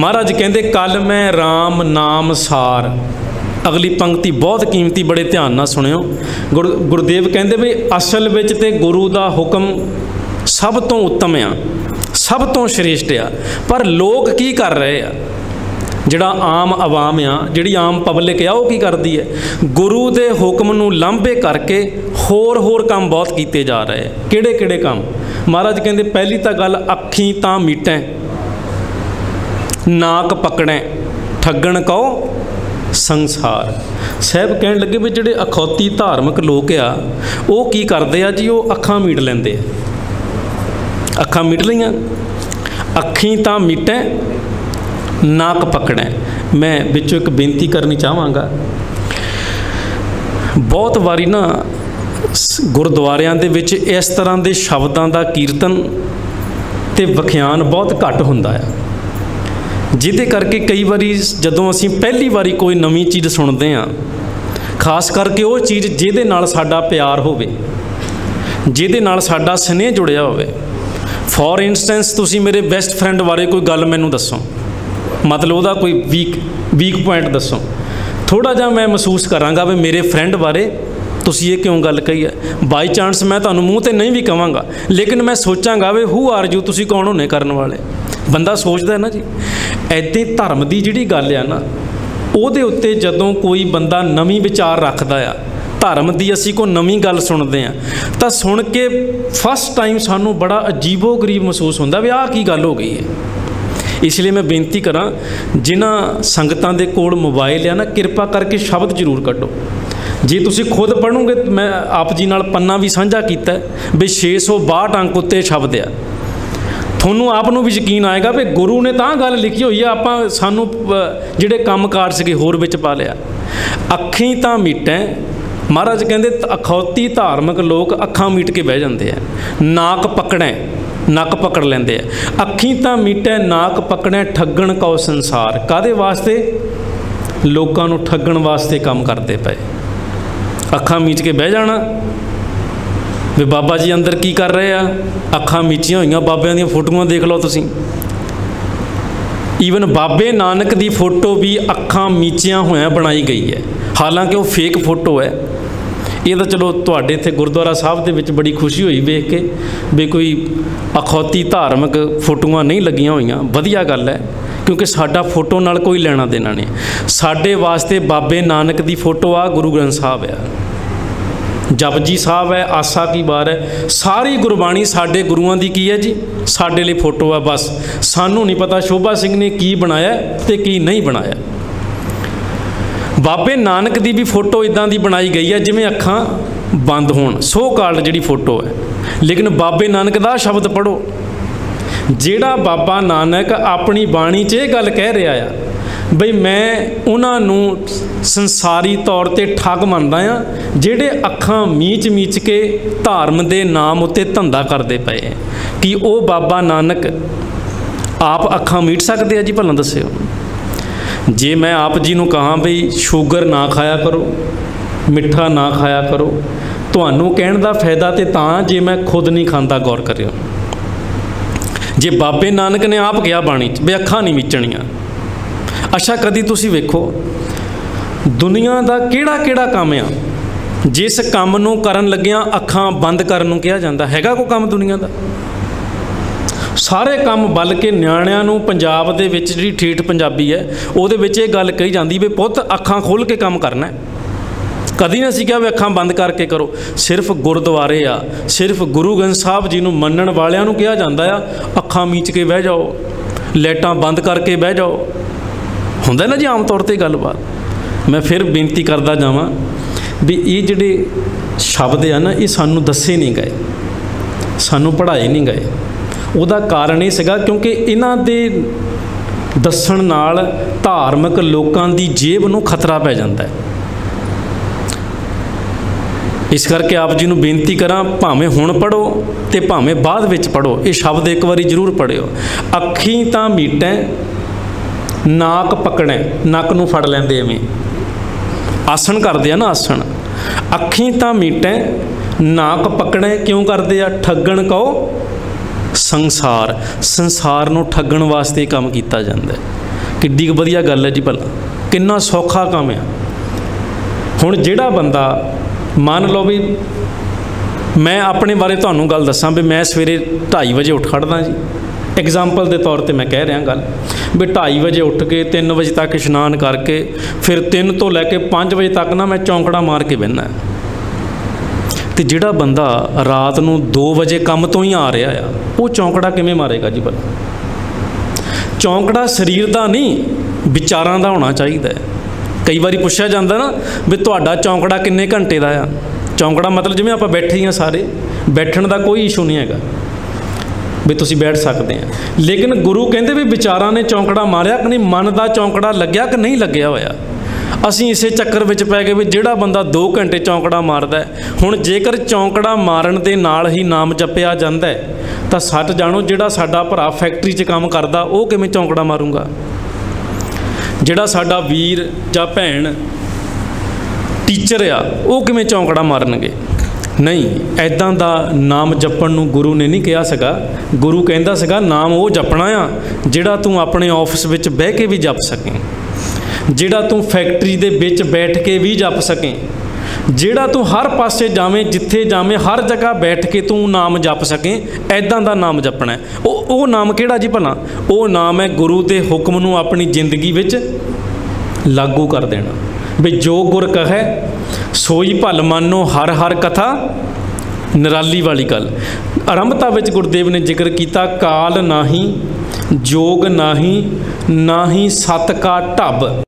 ਮਹਾਰਾਜ ਕਹਿੰਦੇ ਕੱਲ ਮੈਂ RAM ਨਾਮ ਸਾਰ। ਅਗਲੀ ਪੰਕਤੀ ਬਹੁਤ ਕੀਮਤੀ, ਬੜੇ ਧਿਆਨ ਨਾਲ ਸੁਣਿਓ। ਗੁਰ- ਗੁਰਦੇਵ ਕਹਿੰਦੇ ਵੀ ਅਸਲ ਵਿੱਚ ਤੇ ਗੁਰੂ ਦਾ ਹੁਕਮ ਸਭ ਤੋਂ ਉੱਤਮ ਆ, ਸਭ ਤੋਂ ਸ਼੍ਰੇਸ਼ਟ ਆ। ਪਰ ਲੋਕ ਕੀ ਕਰ ਰਹੇ ਆ? ਜਿਹੜਾ ਆਮ ਆਵਾਮ ਆ, ਜਿਹੜੀ ਆਮ ਪਬਲਿਕ ਆ, ਉਹ ਕੀ ਕਰਦੀ ਹੈ? ਗੁਰੂ ਦੇ ਹੁਕਮ ਨੂੰ ਲਾਂਭੇ ਕਰਕੇ ਹੋਰ ਹੋਰ ਕੰਮ ਬਹੁਤ ਕੀਤੇ ਜਾ ਰਹੇ ਆ। ਕਿਹੜੇ ਕਿਹੜੇ ਕੰਮ? ਮਹਾਰਾਜ ਕਹਿੰਦੇ, ਪਹਿਲੀ ਤਾਂ ਗੱਲ ਅੱਖੀਂ ਤਾਂ ਮੀਟੈ ਨਾਕ ਪਕੜੈ, ਠੱਗਣ ਕਉ ਸੰਸਾਰ। ਸਾਹਿਬ ਕਹਿਣ ਲੱਗੇ ਵੀ ਜਿਹੜੇ ਅਖੌਤੀ ਧਾਰਮਿਕ ਲੋਕ ਆ, ਉਹ ਕੀ ਕਰਦੇ ਆ ਜੀ? ਉਹ ਅੱਖਾਂ ਮੀਟ ਲੈਂਦੇ ਆ। ਅੱਖਾਂ ਮੀਟ ਲਈਆਂ। ਅੱਖੀਂ ਤਾਂ ਮੀਟੈ, ਨਾਕ ਪਕੜੈ। ਮੈਂ ਵਿੱਚੋਂ ਇੱਕ ਬੇਨਤੀ ਕਰਨੀ ਚਾਹਾਂਗਾ। ਬਹੁਤ ਵਾਰੀ ਨਾ ਗੁਰਦੁਆਰਿਆਂ ਦੇ ਵਿੱਚ ਇਸ ਤਰ੍ਹਾਂ ਦੇ ਸ਼ਬਦਾਂ ਦਾ ਕੀਰਤਨ ਤੇ ਵਿਖਿਆਨ ਬਹੁਤ ਘੱਟ ਹੁੰਦਾ ਆ। ਜਿਹਦੇ ਕਰਕੇ ਕਈ ਵਾਰੀ ਜਦੋਂ ਅਸੀਂ ਪਹਿਲੀ ਵਾਰੀ ਕੋਈ ਨਵੀਂ ਚੀਜ਼ ਸੁਣਦੇ ਹਾਂ, ਖਾਸ ਕਰਕੇ ਉਹ ਚੀਜ਼ ਜਿਹਦੇ ਨਾਲ ਸਾਡਾ ਪਿਆਰ ਹੋਵੇ, ਜਿਹਦੇ ਨਾਲ ਸਾਡਾ ਸਨੇਹ ਜੁੜਿਆ ਹੋਵੇ। ਫੋਰ ਇਨਸਟੈਂਸ ਤੁਸੀਂ ਮੇਰੇ ਬੈਸਟ ਫਰੈਂਡ ਬਾਰੇ ਕੋਈ ਗੱਲ ਮੈਨੂੰ ਦੱਸੋ। ਮਤਲਬ ਉਹਦਾ ਕੋਈ ਵੀਕ ਵੀਕ ਪੁਆਇੰਟ ਦੱਸੋ। ਥੋੜਾ ਜਿਹਾ ਮੈਂ ਮਹਿਸੂਸ ਕਰਾਂਗਾ ਵੀ ਮੇਰੇ ਫਰੈਂਡ ਬਾਰੇ ਤੁਸੀਂ ਇਹ ਕਿਉਂ ਗੱਲ ਕਹੀ ਹੈ। ਬਾਈ ਚਾਂਸ ਮੈਂ ਤੁਹਾਨੂੰ ਮੂੰਹ ਤੇ ਨਹੀਂ ਵੀ ਕਵਾਂਗਾ, ਲੇਕਿਨ ਮੈਂ ਸੋਚਾਂਗਾ ਵੀ ਹੂ ਆਰ ਯੂ ਤੁਸੀਂ ਕੌਣ ਹੋਨੇ ਕਰਨ ਵਾਲੇ? ਬੰਦਾ ਸੋਚਦਾ ਹੈ ਨਾ ਜੀ ਐਦੇ ਧਰਮ ਦੀ ਜਿਹੜੀ ਗੱਲ ਆ ਨਾ, ਉਹਦੇ ਉੱਤੇ ਜਦੋਂ ਕੋਈ ਬੰਦਾ ਨਵੀਂ ਵਿਚਾਰ ਰੱਖਦਾ ਆ, ਧਰਮ ਦੀ ਅਸੀਂ ਕੋਈ ਨਵੀਂ ਗੱਲ ਸੁਣਦੇ ਆ, ਤਾਂ ਸੁਣ ਕੇ ਫਸਟ ਟਾਈਮ ਸਾਨੂੰ ਬੜਾ ਅਜੀਬੋ ਗਰੀਬ ਮਹਿਸੂਸ ਹੁੰਦਾ ਵੀ ਆਹ ਕੀ ਗੱਲ ਹੋ ਗਈ ਹੈ। ਇਸ ਲਈ ਮੈਂ ਬੇਨਤੀ ਕਰਾਂ, ਜਿਨ੍ਹਾਂ ਸੰਗਤਾਂ ਦੇ ਕੋਲ ਮੋਬਾਈਲ ਆ ਨਾ, ਕਿਰਪਾ ਕਰਕੇ ਸ਼ਬਦ ਜ਼ਰੂਰ ਕੱਢੋ। ਜੇ ਤੁਸੀਂ ਖੁਦ ਪੜੋਗੇ ਮੈਂ ਆਪ ਜੀ ਨਾਲ ਪੰਨਾ ਵੀ ਸਾਂਝਾ ਕੀਤਾ ਹੈ ਵੀ 662 ਅੰਕ ਉੱਤੇ ਸ਼ਬਦ ਆ। ਤੁਹਾਨੂੰ ਆਪ ਨੂੰ ਵੀ ਯਕੀਨ ਆਏਗਾ ਵੀ ਗੁਰੂ ਨੇ ਤਾਂ ਗੱਲ ਲਿਖੀ ਹੋਈ ਆ ਆਪਾਂ ਸਾਨੂੰ ਅ, ਜਿਹੜੇ ਕੰਮਕਾਰ ਸੀਗੇ ਹੋਰ ਵਿੱਚ ਪਾ ਲਿਆ। ਅੱਖੀਂ ਤਾਂ ਮੀਟੈ ਮਹਾਰਾਜ ਕਹਿੰਦੇ ਅਖੌਤੀ ਧਾਰਮਿਕ ਲੋਕ ਅੱਖਾਂ ਮੀਟ ਕੇ ਬਹਿ ਜਾਂਦੇ ਆ। ਨਾਕ ਪਕੜੈ ਨੱਕ ਪਕੜ ਲੈਂਦੇ ਆ। ਅੱਖੀਂ ਤਾਂ ਮੀਟੈ ਨਾਕ ਪਕੜੈ ਠੱਗਣ ਕਉ ਸੰਸਾਰ। ਕਾਦੇ ਵਾਸਤੇ? ਲੋਕਾਂ ਨੂੰ ਠੱਗਣ ਵਾਸਤੇ ਕੰਮ ਕਰਦੇ ਪਏ। ਅੱਖਾਂ ਮੀਚ ਕੇ ਬਹਿ ਜਾਣਾ। ਵੀ ਬਾਬਾ ਜੀ ਅੰਦਰ ਕੀ ਕਰ ਰਹੇ ਆ? ਅੱਖਾਂ ਮੀਚੀਆਂ ਹੋਈਆਂ ਬਾਬਿਆਂ ਦੀਆਂ ਫੋਟੋਆਂ ਦੇਖ ਲਓ ਤੁਸੀਂ। ਈਵਨ ਬਾਬੇ ਨਾਨਕ ਦੀ ਫੋਟੋ ਵੀ ਅੱਖਾਂ ਮੀਚੀਆਂ ਹੋਇਆਂ ਬਣਾਈ ਗਈ ਹੈ। ਹਾਲਾਂਕਿ ਉਹ ਫੇਕ ਫੋਟੋ ਹੈ। ਇਹ ਤਾਂ ਚਲੋ ਤੁਹਾਡੇ ਇੱਥੇ ਗੁਰਦੁਆਰਾ ਸਾਹਿਬ ਦੇ ਵਿੱਚ ਬੜੀ ਖੁਸ਼ੀ ਹੋਈ ਵੇਖ ਕੇ ਵੀ ਕੋਈ ਅਖੌਤੀ ਧਾਰਮਿਕ ਫੋਟੋਆਂ ਨਹੀਂ ਲੱਗੀਆਂ ਹੋਈਆਂ। ਵਧੀਆ ਗੱਲ ਹੈ, ਕਿਉਂਕਿ ਸਾਡਾ ਫੋਟੋ ਨਾਲ ਕੋਈ ਲੈਣਾ ਦੇਣਾ ਨਹੀਂ। ਸਾਡੇ ਵਾਸਤੇ ਬਾਬੇ ਨਾਨਕ ਦੀ ਫੋਟੋ ਆ, ਗੁਰੂ ਗ੍ਰੰਥ ਸਾਹਿਬ ਆ। ਜਪਜੀ ਸਾਹਿਬ ਹੈ, ਆਸਾ ਕੀ ਬਾਰ ਹੈ। ਸਾਰੀ ਗੁਰਬਾਣੀ ਸਾਡੇ ਗੁਰੂਆਂ ਦੀ ਕੀ ਹੈ ਜੀ? ਸਾਡੇ ਲਈ ਫੋਟੋ ਹੈ ਬਸ। ਸਾਨੂੰ ਨਹੀਂ ਪਤਾ ਸ਼ੋਭਾ ਸਿੰਘ ਨੇ ਕੀ ਬਣਾਇਆ ਤੇ ਕੀ ਨਹੀਂ ਬਣਾਇਆ। ਬਾਬੇ ਨਾਨਕ ਦੀ ਵੀ ਫੋਟੋ ਇਦਾਂ ਦੀ ਬਣਾਈ ਗਈ ਹੈ ਜਿਵੇਂ ਅੱਖਾਂ ਬੰਦ ਹੋਣ। ਸੋ ਕਾਲਡ ਜਿਹੜੀ ਫੋਟੋ ਹੈ। ਲੇਕਿਨ ਬਾਬੇ ਨਾਨਕ ਦਾ ਸ਼ਬਦ ਪੜੋ ਜਿਹੜਾ ਬਾਬਾ ਨਾਨਕ ਆਪਣੀ ਬਾਣੀ 'ਚ ਇਹ ਗੱਲ ਕਹਿ ਰਿਹਾ ਆ ਬਈ ਮੈਂ ਉਹਨਾਂ ਨੂੰ ਸੰਸਾਰੀ ਤੌਰ ਤੇ ਠੱਗ ਮੰਨਦਾ ਆ ਜਿਹੜੇ ਅੱਖਾਂ ਮੀਚ ਮੀਚ ਕੇ ਧਰਮ ਦੇ ਨਾਮ ਉੱਤੇ ਧੰਦਾ ਕਰਦੇ ਪਏ ਕਿ ਉਹ ਬਾਬਾ ਨਾਨਕ ਆਪ ਅੱਖਾਂ ਮੀਟ ਸਕਦੇ ਆ ਜੀ, ਭਲਾ ਦੱਸਿਓ। ਜੇ ਮੈਂ ਆਪ ਜੀ ਨੂੰ ਕਹਾਂ ਬਈ ਸ਼ੂਗਰ ਨਾ ਖਾਇਆ ਕਰੋ, ਮਿੱਠਾ ਨਾ ਖਾਇਆ ਕਰੋ, ਤੁਹਾਨੂੰ ਕਹਿਣ ਦਾ ਫਾਇਦਾ ਤੇ ਤਾਂ ਜੇ ਮੈਂ ਖੁਦ ਨਹੀਂ ਖਾਂਦਾ, ਗੌਰ ਕਰਿਓ। ਜੇ ਬਾਬੇ ਨਾਨਕ ਨੇ ਆਪ ਕਿਹਾ ਬਾਣੀ 'ਚ ਵੀ ਅੱਖਾਂ ਨਹੀਂ ਮੀਚਣੀਆਂ ਅੱਛਾ, ਕਦੀ ਤੁਸੀਂ ਵੇਖੋ, ਦੁਨੀਆ ਦਾ ਕਿਹੜਾ ਕਿਹੜਾ ਕੰਮ ਆ, ਜਿਸ ਕੰਮ ਨੂੰ ਕਰਨ ਲੱਗਿਆਂ ਅੱਖਾਂ ਬੰਦ ਕਰਨ ਨੂੰ ਕਿਹਾ ਜਾਂਦਾ, ਹੈਗਾ ਕੋਈ ਕੰਮ ਦੁਨੀਆ ਦਾ? ਸਾਰੇ ਕੰਮ ਬਲ ਕੇ ਨਿਆਣਿਆਂ ਨੂੰ ਪੰਜਾਬ ਦੇ ਵਿੱਚ ਜਿਹੜੀ ਠੇਠ ਪੰਜਾਬੀ ਹੈ, ਉਹਦੇ ਵਿੱਚ ਇਹ ਗੱਲ ਕਹੀ ਜਾਂਦੀ ਵੀ ਪੁੱਤ, ਅੱਖਾਂ ਖੋਲ ਕੇ ਕੰਮ ਕਰਨਾ ਹੈ। ਕਦੀ ਨਾ ਅਸੀਂ ਕਿਹਾ ਵੀ ਅੱਖਾਂ ਬੰਦ ਕਰਕੇ ਕਰੋ। ਸਿਰਫ ਗੁਰਦੁਆਰੇ ਆ, ਸਿਰਫ ਗੁਰੂ ਗ੍ਰੰਥ ਸਾਹਿਬ ਜੀ ਨੂੰ ਮੰਨਣ ਵਾਲਿਆਂ ਨੂੰ ਕਿਹਾ ਜਾਂਦਾ ਆ, ਅੱਖਾਂ ਮੀਚ ਕੇ ਬਹਿ ਜਾਓ, ਲਾਈਟਾਂ ਬੰਦ ਕਰਕੇ ਬਹਿ ਜਾਓ। ਹੁੰਦਾ ਨਾ ਜੀ ਆਮ ਤੌਰ ਤੇ ਗੱਲਬਾਤ। ਮੈਂ ਫਿਰ ਬੇਨਤੀ ਕਰਦਾ ਜਾਵਾਂ ਵੀ ਇਹ ਜਿਹੜੇ ਸ਼ਬਦ ਆ ਨਾ, ਇਹ ਸਾਨੂੰ ਦੱਸੇ ਨਹੀਂ ਗਏ। ਸਾਨੂੰ ਪੜ੍ਹਾਏ ਨਹੀਂ ਗਏ। ਉਹਦਾ ਕਾਰਨ ਇਹ ਸੀਗਾ ਕਿਉਂਕਿ ਇਹਨਾਂ ਦੇ ਦੱਸਣ ਨਾਲ ਧਾਰਮਿਕ ਲੋਕਾਂ ਦੀ ਜੇਬ ਨੂੰ ਖਤਰਾ ਪੈ ਜਾਂਦਾ ਹੈ। ਇਸ ਕਰਕੇ ਆਪ ਜੀ ਨੂੰ ਬੇਨਤੀ ਕਰਾਂ, ਭਾਵੇਂ ਹੁਣ ਪੜੋ ਤੇ ਭਾਵੇਂ ਬਾਅਦ ਵਿੱਚ ਪੜੋ ਇਹ ਸ਼ਬਦ ਇੱਕ ਵਾਰੀ ਜ਼ਰੂਰ ਪੜਿਓ ਅੱਖੀਂ ਤਾਂ ਮੀਟੈ ਨਾਕ ਪਕੜੈ, ਨੱਕ ਨੂੰ ਫੜ ਲੈਂਦੇ ਐਵੇਂ। ਆਸਣ ਕਰਦੇ ਆ ਨਾ ਆਸਣ। ਅੱਖੀਂ ਤਾਂ ਮੀਟੈ, ਨਾਕ ਪਕੜੈ ਕਿਉਂ ਕਰਦੇ ਆ? ਠੱਗਣ ਕਹੋ, ਸੰਸਾਰ। ਸੰਸਾਰ ਨੂੰ ਠੱਗਣ ਵਾਸਤੇ ਕੰਮ ਕੀਤਾ ਜਾਂਦਾ ਹੈ। ਕਿੱਡੀ ਕੁ ਵਧੀਆ ਗੱਲ ਹੈ ਜੀ ਭਲਾ। ਕਿੰਨਾ ਸੌਖਾ ਕੰਮ ਆ। ਹੁਣ ਜਿਹੜਾ ਬੰਦਾ, ਮੰਨ ਲਓ ਵੀ ਮੈਂ ਆਪਣੇ ਬਾਰੇ ਤੁਹਾਨੂੰ ਗੱਲ ਦੱਸਾਂ ਵੀ ਮੈਂ ਸਵੇਰੇ 2:30 ਵਜੇ ਉੱਠ ਖੜਦਾ ਜੀ। ਐਗਜ਼ਾਮਪਲ ਦੇ ਤੌਰ ਤੇ ਮੈਂ ਕਹਿ ਰਿਹਾ ਗੱਲ। ਵੀ 2:30 ਵਜੇ ਉੱਠ ਕੇ 3 ਵਜੇ ਤੱਕ ਇਸ਼ਨਾਨ ਕਰਕੇ, ਫਿਰ 3 ਤੋਂ ਲੈ ਕੇ 5 ਵਜੇ ਤੱਕ ਨਾ ਮੈਂ ਚੌਂਕੜਾ ਮਾਰ ਕੇ ਬਹਿੰਦਾ। ਤੇ ਜਿਹੜਾ ਬੰਦਾ ਰਾਤ ਨੂੰ 2 ਵਜੇ ਕੰਮ ਤੋਂ ਹੀ ਆ ਰਿਹਾ ਆ, ਉਹ ਚੌਂਕੜਾ ਕਿਵੇਂ ਮਾਰੇਗਾ ਜੀ ਭਲਾ? ਚੌਂਕੜਾ ਸਰੀਰ ਦਾ ਨਹੀਂ, ਵਿਚਾਰਾਂ ਦਾ ਹੋਣਾ ਚਾਹੀਦਾ ਹੈ। ਕਈ ਵਾਰੀ ਪੁੱਛਿਆ ਜਾਂਦਾ ਨਾ ਵੀ ਤੁਹਾਡਾ ਚੌਂਕੜਾ ਕਿੰਨੇ ਘੰਟੇ ਦਾ ਆ? ਚੌਂਕੜਾ ਮਤਲਬ ਜਿਵੇਂ ਆਪਾਂ ਬੈਠੇ ਹਾਂ ਸਾਰੇ, ਬੈਠਣ ਦਾ ਕੋਈ ਇਸ਼ੂ ਨਹੀਂ ਹੈਗਾ। ਵੀ ਤੁਸੀਂ ਬੈਠ ਸਕਦੇ ਆ। ਲੇਕਿਨ ਗੁਰੂ ਕਹਿੰਦੇ ਵੀ ਵਿਚਾਰਾਂ ਨੇ ਚੌਂਕੜਾ ਮਾਰਿਆ ਕਿ ਨਹੀਂ, ਮਨ ਦਾ ਚੌਂਕੜਾ ਲੱਗਿਆ ਕਿ ਨਹੀਂ ਲੱਗਿਆ ਹੋਇਆ? ਅਸੀਂ ਇਸੇ ਚੱਕਰ ਵਿੱਚ ਪੈ ਗਏ ਵੀ ਜਿਹੜਾ ਬੰਦਾ 2 ਘੰਟੇ ਚੌਂਕੜਾ ਮਾਰਦਾ ਹੁਣ ਜੇਕਰ ਚੌਂਕੜਾ ਮਾਰਨ ਦੇ ਨਾਲ ਹੀ ਨਾਮ ਜਪਿਆ ਜਾਂਦਾ ਤਾਂ ਸੱਚ ਜਾਣੋ ਜਿਹੜਾ ਸਾਡਾ ਭਰਾ ਫੈਕਟਰੀ 'ਚ ਕੰਮ ਕਰਦਾ, ਉਹ ਕਿਵੇਂ ਚੌਂਕੜਾ ਮਾਰੂਗਾ? ਜਿਹੜਾ ਸਾਡਾ ਵੀਰ ਜਾਂ ਭੈਣ, ਟੀਚਰ ਆ, ਉਹ ਕਿਵੇਂ ਚੌਂਕੜਾ ਮਾਰਨਗੇ? ਨਹੀਂ ਐਦਾਂ ਦਾ ਨਾਮ ਜਪਣ ਨੂੰ ਗੁਰੂ ਨੇ ਨਹੀਂ ਕਿਹਾ ਸੀਗਾ। ਗੁਰੂ ਕਹਿੰਦਾ ਸੀਗਾ, ਨਾਮ ਉਹ ਜਪਣਾ ਆ, ਜਿਹੜਾ ਤੂੰ ਆਪਣੇ ਆਫਿਸ ਵਿੱਚ ਬਹਿ ਕੇ ਵੀ ਜਪ ਸਕੇ। ਜਿਹੜਾ ਤੂੰ ਫੈਕਟਰੀ ਦੇ ਵਿੱਚ ਬੈਠ ਕੇ ਵੀ ਜਪ ਸਕੇ। ਜਿਹੜਾ ਤੂੰ ਹਰ ਪਾਸੇ ਜਾਵੇਂ, ਜਿੱਥੇ ਜਾਵੇਂ, ਹਰ ਜਗ੍ਹਾ ਬੈਠ ਕੇ ਤੂੰ ਨਾਮ ਜਪ ਸਕੇ ਐਦਾਂ ਦਾ ਨਾਮ ਜਪਣਾ ਉਹ ਉਹ ਨਾਮ ਕਿਹੜਾ ਜੀ ਭਲਾ? ਉਹ ਨਾਮ ਹੈ ਗੁਰੂ ਦੇ ਹੁਕਮ ਨੂੰ ਆਪਣੀ ਜ਼ਿੰਦਗੀ ਵਿੱਚ ਲਾਗੂ ਕਰ ਦੇਣਾ। ਵੀ ਜੋ ਗੁਰ ਕਹੈ, ਸੋਈ ਭਲ ਮਾਨੋ ਹਰ ਹਰ ਕਥਾ, ਨਿਰਾਲੀ ਵਾਲੀ ਗੱਲ। ਆਰੰਭਤਾ ਵਿੱਚ ਗੁਰਦੇਵ ਨੇ ਜ਼ਿਕਰ ਕੀਤਾ, ਕਾਲ ਨਾਹੀ, ਜੋਗ ਨਾਹੀ ਨਾਹੀ ਸਤ ਕਾ ਢੱਬ।